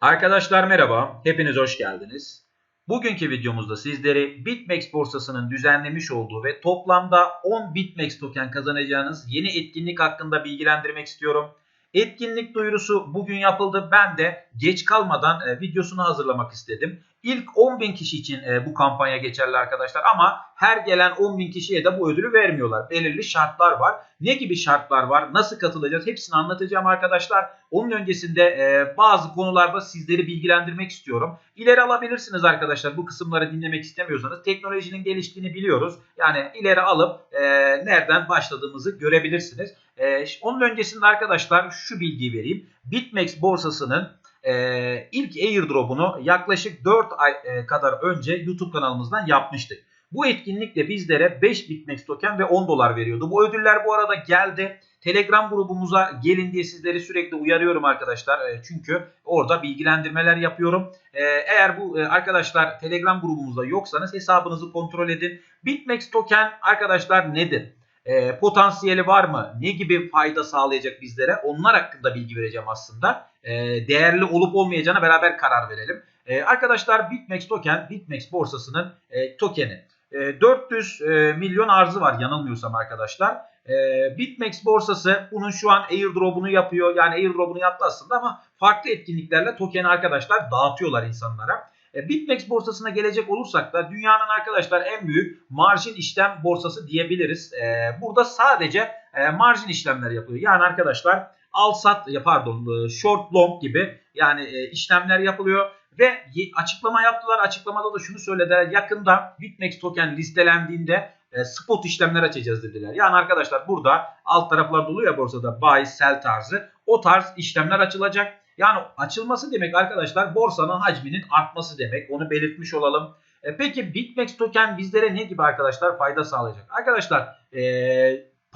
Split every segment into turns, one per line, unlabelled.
Arkadaşlar merhaba, hepiniz hoş geldiniz. Bugünkü videomuzda sizleri BitMEX borsasının düzenlemiş olduğu ve toplamda 10 BitMEX token kazanacağınız yeni etkinlik hakkında bilgilendirmek istiyorum. Etkinlik duyurusu bugün yapıldı. Ben de geç kalmadan e, videosunu hazırlamak istedim. İlk 10.000 kişi için e, bu kampanya geçerli arkadaşlar ama her gelen 10.000 kişiye de bu ödülü vermiyorlar. Belirli şartlar var. Ne gibi şartlar var? Nasıl katılacağız? Hepsini anlatacağım arkadaşlar. Onun öncesinde e, bazı konularda sizleri bilgilendirmek istiyorum. İleri alabilirsiniz arkadaşlar. Bu kısımları dinlemek istemiyorsanız. Teknolojinin geliştiğini biliyoruz. Yani ileri alıp e, nereden başladığımızı görebilirsiniz. E, onun öncesinde arkadaşlar şu bilgiyi vereyim. BitMEX borsasının e, ilk airdrop'unu yaklaşık 4 ay e, kadar önce YouTube kanalımızdan yapmıştık. Bu etkinlikle bizlere 5 BitMEX token ve 10 dolar veriyordu. Bu ödüller bu arada geldi. Telegram grubumuza gelin diye sizleri sürekli uyarıyorum arkadaşlar. E, çünkü orada bilgilendirmeler yapıyorum. E, eğer bu e, arkadaşlar Telegram grubumuzda yoksanız hesabınızı kontrol edin. BitMEX token arkadaşlar nedir? E, potansiyeli var mı? Ne gibi fayda sağlayacak bizlere? Onlar hakkında bilgi vereceğim aslında. E, değerli olup olmayacağına beraber karar verelim. E, arkadaşlar BitMEX token, BitMEX borsasının e, tokeni. E, 400 e, milyon arzı var yanılmıyorsam arkadaşlar. E, BitMEX borsası bunun şu an airdrop'unu yapıyor. Yani airdrop'unu yaptı aslında ama farklı etkinliklerle tokeni arkadaşlar dağıtıyorlar insanlara. E, BitMEX borsasına gelecek olursak da dünyanın arkadaşlar en büyük marjin işlem borsası diyebiliriz. E, burada sadece e, marjin işlemler yapıyor. Yani arkadaşlar al sat pardon short long gibi yani işlemler yapılıyor. Ve açıklama yaptılar. Açıklamada da şunu söylediler. Yakında BitMEX token listelendiğinde spot işlemler açacağız dediler. Yani arkadaşlar burada alt taraflar dolu ya borsada buy sell tarzı. O tarz işlemler açılacak. Yani açılması demek arkadaşlar borsanın hacminin artması demek. Onu belirtmiş olalım. E, peki BitMEX token bizlere ne gibi arkadaşlar fayda sağlayacak? Arkadaşlar e,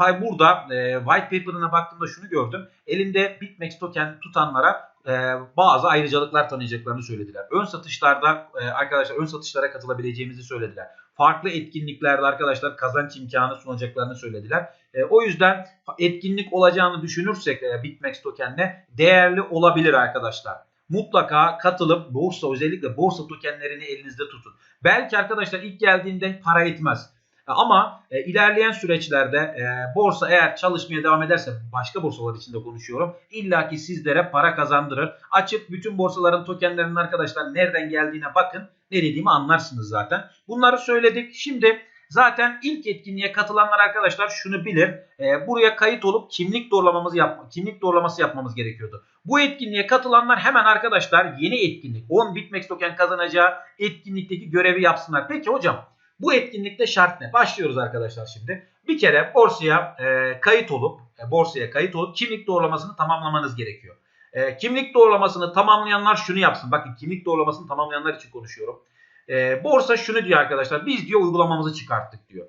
pay burada e, white paper'ına baktığımda şunu gördüm. Elinde BitMEX token tutanlara e, bazı ayrıcalıklar tanıyacaklarını söylediler. Ön satışlarda e, arkadaşlar ön satışlara katılabileceğimizi söylediler farklı etkinliklerde arkadaşlar kazanç imkanı sunacaklarını söylediler. E, o yüzden etkinlik olacağını düşünürsek e, BitMEX tokenle değerli olabilir arkadaşlar. Mutlaka katılıp borsa özellikle borsa tokenlerini elinizde tutun. Belki arkadaşlar ilk geldiğinde para etmez. Ama e, ilerleyen süreçlerde e, borsa eğer çalışmaya devam ederse başka borsalar için de konuşuyorum. illaki sizlere para kazandırır. Açıp bütün borsaların tokenlerinin arkadaşlar nereden geldiğine bakın. Ne dediğimi anlarsınız zaten. Bunları söyledik. Şimdi Zaten ilk etkinliğe katılanlar arkadaşlar şunu bilir. E, buraya kayıt olup kimlik doğrulamamızı yapma, kimlik doğrulaması yapmamız gerekiyordu. Bu etkinliğe katılanlar hemen arkadaşlar yeni etkinlik 10 BitMEX token kazanacağı etkinlikteki görevi yapsınlar. Peki hocam bu etkinlikte şart ne? Başlıyoruz arkadaşlar şimdi. Bir kere borsaya e, kayıt olup e, borsaya kayıt olup kimlik doğrulamasını tamamlamanız gerekiyor. E, kimlik doğrulamasını tamamlayanlar şunu yapsın. Bakın kimlik doğrulamasını tamamlayanlar için konuşuyorum. E, borsa şunu diyor arkadaşlar. Biz diyor uygulamamızı çıkarttık diyor.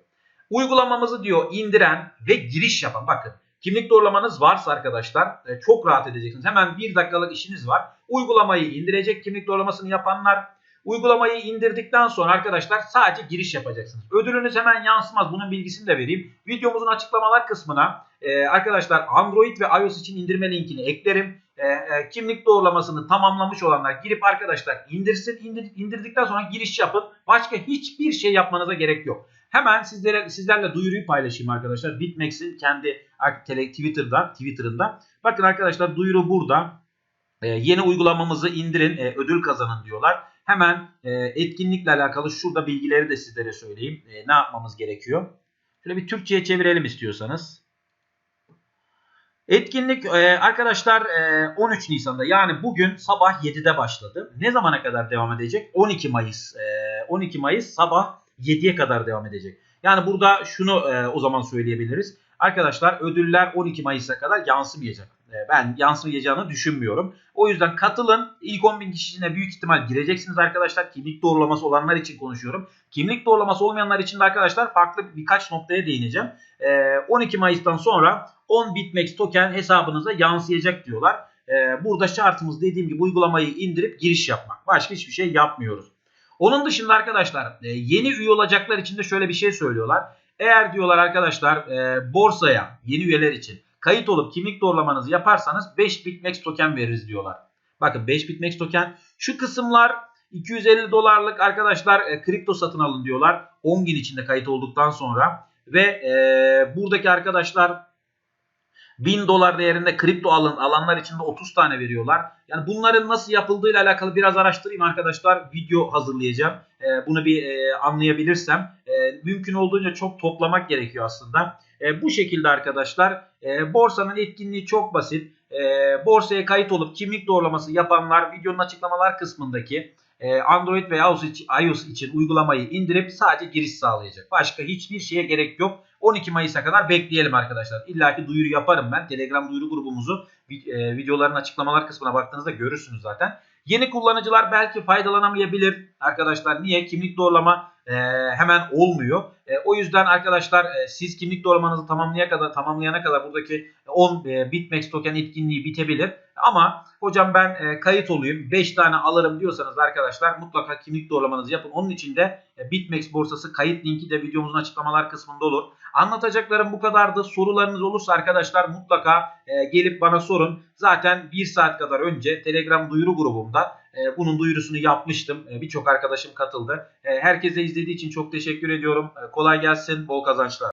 Uygulamamızı diyor indiren ve giriş yapan. Bakın kimlik doğrulamanız varsa arkadaşlar e, çok rahat edeceksiniz. Hemen bir dakikalık işiniz var. Uygulamayı indirecek kimlik doğrulamasını yapanlar Uygulamayı indirdikten sonra arkadaşlar sadece giriş yapacaksınız. Ödülünüz hemen yansımaz. Bunun bilgisini de vereyim. Videomuzun açıklamalar kısmına e, arkadaşlar Android ve iOS için indirme linkini eklerim. E, e, kimlik doğrulamasını tamamlamış olanlar girip arkadaşlar indirsin. İndir, indirdikten sonra giriş yapın. Başka hiçbir şey yapmanıza gerek yok. Hemen sizlere sizlerle duyuruyu paylaşayım arkadaşlar. Bitmex'in kendi Twitter'dan, Twitter'ında. Bakın arkadaşlar duyuru burada. Ee, yeni uygulamamızı indirin, e, ödül kazanın diyorlar. Hemen e, etkinlikle alakalı şurada bilgileri de sizlere söyleyeyim. E, ne yapmamız gerekiyor? Şöyle bir Türkçe'ye çevirelim istiyorsanız. Etkinlik e, arkadaşlar e, 13 Nisan'da yani bugün sabah 7'de başladı. Ne zamana kadar devam edecek? 12 Mayıs. E, 12 Mayıs sabah 7'ye kadar devam edecek. Yani burada şunu e, o zaman söyleyebiliriz. Arkadaşlar ödüller 12 Mayıs'a kadar yansımayacak. E, ben yansımayacağını düşünmüyorum. O yüzden katılın. İlk 10 bin kişisine büyük ihtimal gireceksiniz arkadaşlar. Kimlik doğrulaması olanlar için konuşuyorum. Kimlik doğrulaması olmayanlar için de arkadaşlar farklı birkaç noktaya değineceğim. 12 e, Mayıs'tan sonra 10 BitMEX token hesabınıza yansıyacak diyorlar. E, burada şartımız dediğim gibi uygulamayı indirip giriş yapmak. Başka hiçbir şey yapmıyoruz. Onun dışında arkadaşlar yeni üye olacaklar için de şöyle bir şey söylüyorlar. Eğer diyorlar arkadaşlar borsaya yeni üyeler için kayıt olup kimlik doğrulamanızı yaparsanız 5 BitMEX token veririz diyorlar. Bakın 5 BitMEX token şu kısımlar 250 dolarlık arkadaşlar e, kripto satın alın diyorlar. 10 gün içinde kayıt olduktan sonra. Ve e, buradaki arkadaşlar 1000 dolar değerinde kripto alın alanlar için de 30 tane veriyorlar. Yani bunların nasıl yapıldığıyla alakalı biraz araştırayım arkadaşlar. Video hazırlayacağım. E, bunu bir e, anlayabilirsem. E, mümkün olduğunca çok toplamak gerekiyor aslında. E, bu şekilde arkadaşlar e, borsanın etkinliği çok basit. E, borsaya kayıt olup kimlik doğrulaması yapanlar videonun açıklamalar kısmındaki Android ve iOS için uygulamayı indirip sadece giriş sağlayacak. Başka hiçbir şeye gerek yok. 12 Mayıs'a kadar bekleyelim arkadaşlar. İlla ki duyuru yaparım ben. Telegram duyuru grubumuzu e, videoların açıklamalar kısmına baktığınızda görürsünüz zaten. Yeni kullanıcılar belki faydalanamayabilir arkadaşlar. Niye? Kimlik doğrulama e, hemen olmuyor. E, o yüzden arkadaşlar siz kimlik doğrulamanızı tamamlayana kadar tamamlayana kadar buradaki 10 e, Bitmex token etkinliği bitebilir. Ama hocam ben e, kayıt olayım 5 tane alırım diyorsanız arkadaşlar mutlaka kimlik doğrulamanızı yapın. Onun için de e, Bitmex borsası kayıt linki de videomuzun açıklamalar kısmında olur. Anlatacaklarım bu kadardı. Sorularınız olursa arkadaşlar mutlaka e, gelip bana sorun. Zaten 1 saat kadar önce Telegram duyuru grubumda e, bunun duyurusunu yapmıştım. E, Birçok arkadaşım katıldı. E, herkese izlediği için çok teşekkür ediyorum. E, kolay gelsin, bol kazançlar.